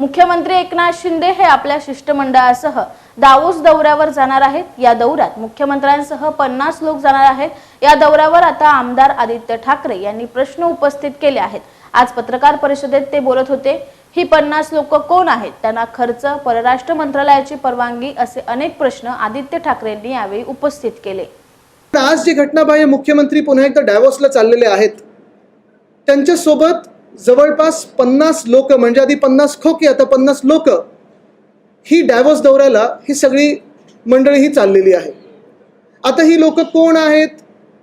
मुख्यमंत्री एकनाथ शिंदे हे आपल्या शिष्टमंडळासह दावोस दौऱ्यावर जाणार आहेत. या दौऱ्यात मुख्यमंत्र्यांसह पन्नास लोक जाणार आहेत. या दौऱ्यावर आता आमदार आदित्य ठाकरे यांनी प्रश्न उपस्थित केले आहेत. आज पत्रकार परिषदेत ते बोलत होते ही पन्नास लोक कोण आहेत? त्यांना खर्च परराष्ट्र मंत्रालयाची परवानगी असे अनेक प्रश्न आदित्य ठाकरेंनी यावेळी उपस्थित केले. आज जी घटनाबाह्य मुख्यमंत्री पुन्हा एकदा डायव्हर्सला चाललेले आहेत त्यांच्यासोबत जवळपास पन्नास लोक म्हणजे आधी पन्नास खोके आता पन्नास लोक ही डॅवॉस दौऱ्याला ही सगळी मंडळी ही चाललेली आहे. आता ही लोक कोण आहेत?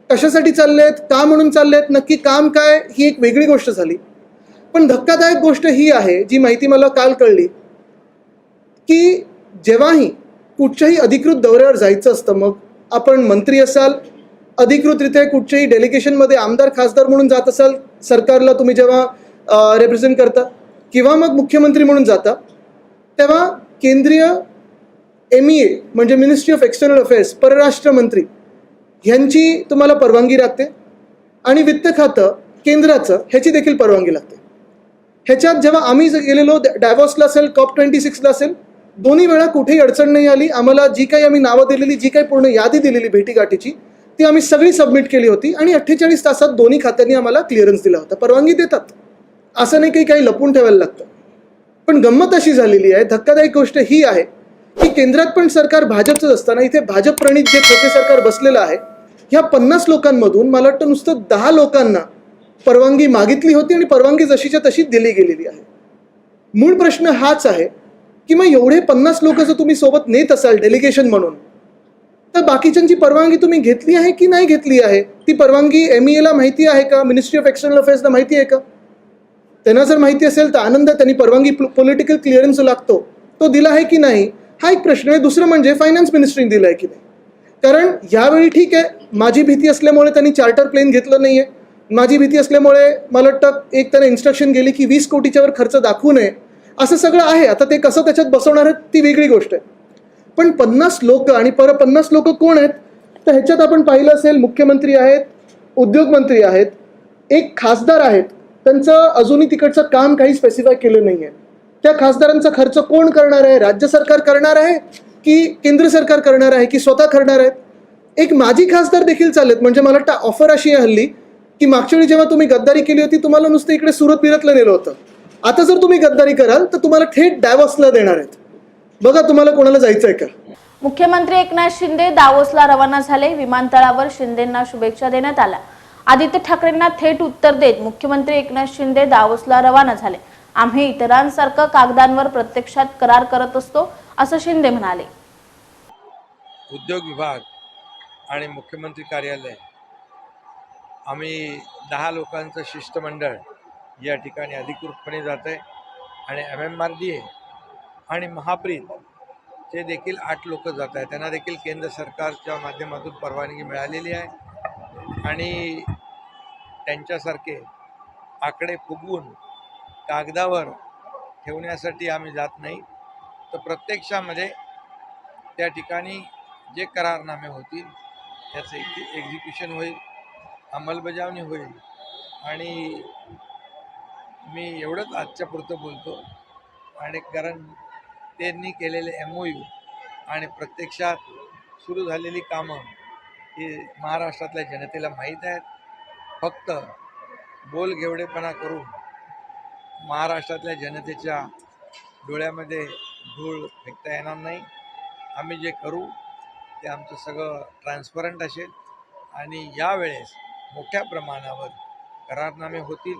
कशासाठी चालले आहेत का म्हणून चालले आहेत नक्की काम काय? ही एक वेगळी गोष्ट झाली. पण धक्कादायक गोष्ट ही आहे जी माहिती मला काल कळली की जेव्हाही कुठच्याही अधिकृत दौऱ्यावर जायचं असतं मग आपण मंत्री असाल अधिकृतरित्या कुठच्याही डेलिगेशनमध्ये आमदार खासदार म्हणून जात असाल सरकारला तुम्ही जेव्हा रिप्रेझेंट करता किंवा मग मुख्यमंत्री म्हणून जाता तेव्हा केंद्रीय एम ई ए म्हणजे मिनिस्ट्री ऑफ एक्सटर्नल अफेअर्स परराष्ट्र मंत्री ह्यांची तुम्हाला परवानगी लागते आणि वित्त खातं केंद्राचं ह्याची देखील परवानगी लागते. ह्याच्यात जेव्हा आम्ही गेलेलो डायव्हर्सला असेल कॉप ट्वेंटी सिक्सला असेल दोन्ही वेळा कुठेही अडचण नाही आली. आम्हाला जी काही आम्ही नावं दिलेली जी काही पूर्ण यादी दिलेली भेटीगाठीची ती आम्ही सगळी सबमिट केली होती आणि अठ्ठेचाळीस तासात दोन्ही खात्यांनी आम्हाला क्लिअरन्स दिला होता. परवानगी देतात. असं नाही काही काही लपून ठेवायला लागतं. पण गंमत अशी झालेली आहे धक्कादायक गोष्ट ही आहे की केंद्रात पण सरकार भाजपचंच असताना इथे भाजप प्रणित जे खोके सरकार बसलेलं आहे ह्या पन्नास लोकांमधून मला वाटतं नुसतं दहा लोकांना परवानगी मागितली होती आणि परवानगी जशीच्या तशी दिली गेलेली आहे. मूळ प्रश्न हाच आहे की मग एवढे पन्नास लोक जर तुम्ही सोबत नेत असाल डेलिगेशन म्हणून तर बाकीच्यांची परवानगी तुम्ही घेतली आहे की नाही घेतली आहे? ती परवानगी एम ई ला माहिती आहे का? मिनिस्ट्री ऑफ एक्सटर्नल अफेअर्सला माहिती आहे का? त्यांना जर माहिती असेल तर आनंद त्यांनी परवानगी पॉलिटिकल क्लिअरन्स लागतो. तो दिला आहे की नाही? हा एक प्रश्न आहे. दुसरं म्हणजे फायनान्स मिनिस्ट्रीने दिला आहे की नाही? कारण यावेळी ठीक आहे. माझी भीती असल्यामुळे त्यांनी चार्टर प्लेन घेतलं नाही आहे माझी भीती असल्यामुळे मला वाटतं एक त्यांना इन्स्ट्रक्शन गेली की वीस कोटीच्यावर खर्च दाखवू नये. असं सगळं आहे. आता ते कसं त्याच्यात बसवणार आहेत ती वेगळी गोष्ट आहे. पण पन्नास लोक आणि पर पन्नास लोक कोण आहेत? तर ह्याच्यात आपण पाहिलं असेल मुख्यमंत्री आहेत उद्योगमंत्री आहेत एक खासदार आहेत. त्यांचं अजूनही तिकडचं काम काही स्पेसिफाय केलं नाही आहे त्या खासदारांचा खर्च कोण करणार आहे? राज्य सरकार करणार आहे की केंद्र सरकार करणार आहे की स्वतः करणार आहेत? एक माजी खासदार देखील चालेत म्हणजे मला वाटतं ऑफर अशी आहे हल्ली की मागच्या वेळी जेव्हा तुम्ही गद्दारी केली होती तुम्हाला नुसतं इकडे सुरत बिरतला नेलं होतं. आता जर तुम्ही गद्दारी कराल तर तुम्हाला थेट डायव्हर्सला देणार आहेत. बघा तुम्हाला कोणाला जायचं आहे का? मुख्यमंत्री एकनाथ शिंदे दावोसला रवाना झाले. विमानतळावर शिंदेंना शुभेच्छा देण्यात आल्या. आदित्य ठाकरेंना थेट उत्तर देत मुख्यमंत्री एकनाथ शिंदे दावोसला रवाना झाले. आम्ही इतरांसारखं कागदांवर प्रत्यक्षात करार करत असतो असं शिंदे म्हणाले. उद्योग विभाग आणि मुख्यमंत्री कार्यालय आम्ही दहा लोकांचं शिष्टमंडळ या ठिकाणी अधिकृतपणे जात आहे आणि M M R D A आणि महाप्रीत चे देखील आठ लोक जात आहेत त्यांना देखील केंद्र सरकारच्या माध्यमातून परवानगी मिळालेली आहे. आणि त्यांच्यासारखे आकडे फुगवून कागदावर ठेवण्यासाठी आम्ही जात नाही. तर प्रत्यक्षामध्ये त्या ठिकाणी जे करारनामे होतील त्याचं एक एक्झिक्युशन होईल अंमलबजावणी होईल. आणि मी एवढंच आजच्या पुरतं बोलतो. आणि कारण त्यांनी केलेले एम ओ यू आणि प्रत्यक्षात सुरू झालेली कामं ही महाराष्ट्रातल्या जनतेला माहीत आहेत. फक्त बोलघेवडेपणा करून महाराष्ट्रातल्या जनतेच्या डोळ्यामध्ये धूळ फेकता येणार नाही. आम्ही जे करू ते आमचं सगळं ट्रान्सपरंट असेल आणि यावेळेस मोठ्या प्रमाणावर करारनामे होतील.